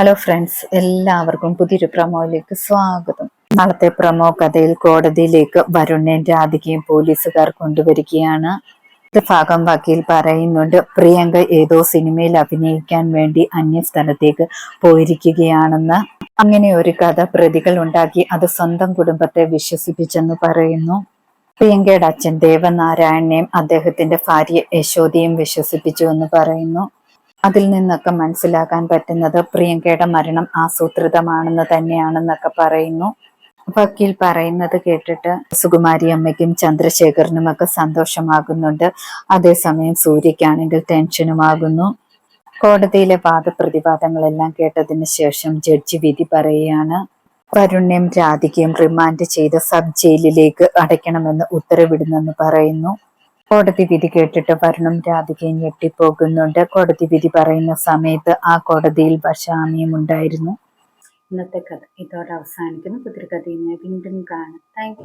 Hello friends എല്ലാവർക്കും പുതിയൊരു പ്രമോയിലേക്ക് സ്വാഗതം. നാളത്തെ പ്രമോ കഥയിൽ കോടതിയിലേക്ക് വരുണ്ണൻ രാധികയും പോലീസുകാർ കൊണ്ടുവരികയാണ്. ഭാഗം വക്കീൽ പറയുന്നുണ്ട് പ്രിയങ്ക ഏതോ സിനിമയിൽ അഭിനയിക്കാൻ വേണ്ടി അന്യ സ്ഥലത്തേക്ക് പോയിരിക്കുകയാണെന്ന്. അങ്ങനെ ഒരു കഥ പ്രതികൾ ഉണ്ടാക്കി അത് സ്വന്തം കുടുംബത്തെ വിശ്വസിപ്പിച്ചെന്ന് പറയുന്നു. പ്രിയങ്കയുടെ അച്ഛൻ ദേവനാരായണനെയും അദ്ദേഹത്തിന്റെ ഭാര്യ യശോദയും വിശ്വസിപ്പിച്ചു എന്ന് പറയുന്നു. അതിൽ നിന്നൊക്കെ മനസ്സിലാക്കാൻ പറ്റുന്നത് പ്രിയങ്കയുടെ മരണം ആസൂത്രിതമാണെന്ന് തന്നെയാണെന്നൊക്കെ പറയുന്നു. വക്കീൽ പറയുന്നത് കേട്ടിട്ട് സുകുമാരി അമ്മയ്ക്കും ചന്ദ്രശേഖരനും ഒക്കെ സന്തോഷമാകുന്നുണ്ട്. അതേസമയം സൂര്യക്കാണെങ്കിൽ ടെൻഷനുമാകുന്നു. കോടതിയിലെ വാദപ്രതിവാദങ്ങളെല്ലാം കേട്ടതിന് ശേഷം ജഡ്ജി വിധി പറയുകയാണ് വരുണ്യം രാധികയും റിമാൻഡ് ചെയ്ത് സബ് ജയിലിലേക്ക് അടയ്ക്കണമെന്ന് ഉത്തരവിടുന്നെന്ന് പറയുന്നു. കോടതി വിധി കേട്ടിട്ട് വരുണും രാധികയും ഞെട്ടിപ്പോകുന്നുണ്ട്. കോടതി വിധി പറയുന്ന സമയത്ത് ആ കോടതിയിൽ ബഷാമിയും ഉണ്ടായിരുന്നു. ഇന്നത്തെ കഥ ഇതോടെ അവസാനിക്കുന്നു. പുതിയ കഥയുമായി വീണ്ടും കാണാം. താങ്ക്